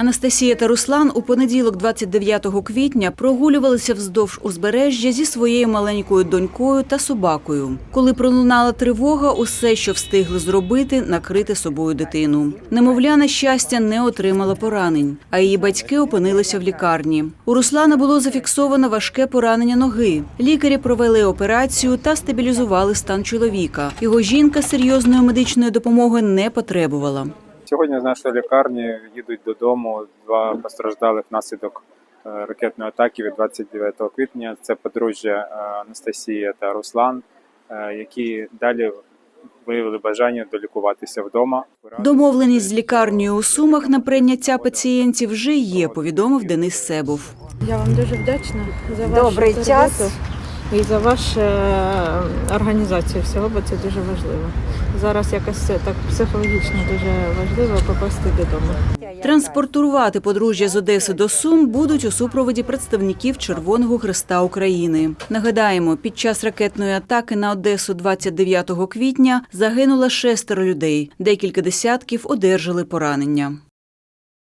Анастасія та Руслан у понеділок, 29 квітня, прогулювалися вздовж узбережжя зі своєю маленькою донькою та собакою. Коли пролунала тривога, усе, що встигли зробити, накрити собою дитину. Немовля, на щастя, не отримала поранень, а її батьки опинилися в лікарні. У Руслана було зафіксовано важке поранення ноги. Лікарі провели операцію та стабілізували стан чоловіка. Його жінка серйозної медичної допомоги не потребувала. Сьогодні з нашої лікарні їдуть додому два постраждалих внаслідок е, ракетної атаки від 29 квітня. Це подружжя е, Анастасія та Руслан, е, які далі виявили бажання долікуватися вдома. Домовленість з лікарнею у Сумах на прийняття пацієнтів вже є, повідомив Денис Себов. Я вам дуже вдячна за вашу Добрий час. І за вашу е, організацію всього, бо це дуже важливо. Зараз якось так психологічно дуже важливо попасти додому. Транспортувати подружжя з Одеси до Сум будуть у супроводі представників Червоного Хреста України. Нагадаємо, під час ракетної атаки на Одесу 29 квітня загинуло шестеро людей. Декілька десятків одержали поранення.